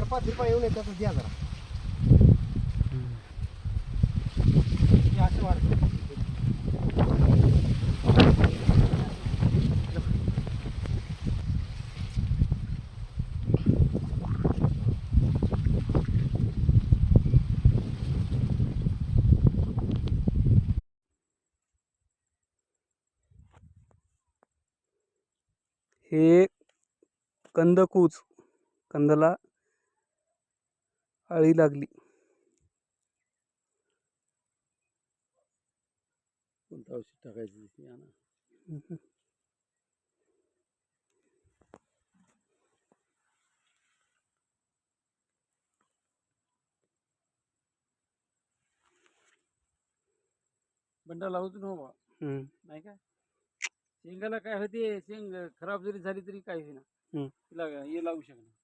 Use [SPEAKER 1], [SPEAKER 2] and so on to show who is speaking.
[SPEAKER 1] चार पाच रुपये येऊन येतात द्या जरा. हे असं वाढतं.
[SPEAKER 2] हे कंदकूच कंदला अळी लागली.
[SPEAKER 3] कोणतं औषध टाकायचं दिसते बंडा लावतो ना बा.
[SPEAKER 2] हम्म.
[SPEAKER 3] नाही का? शेंगाला काय होते शेंग खराब जरी झाली तरी काही
[SPEAKER 2] हम्म.
[SPEAKER 3] तिला हे लावू शकणार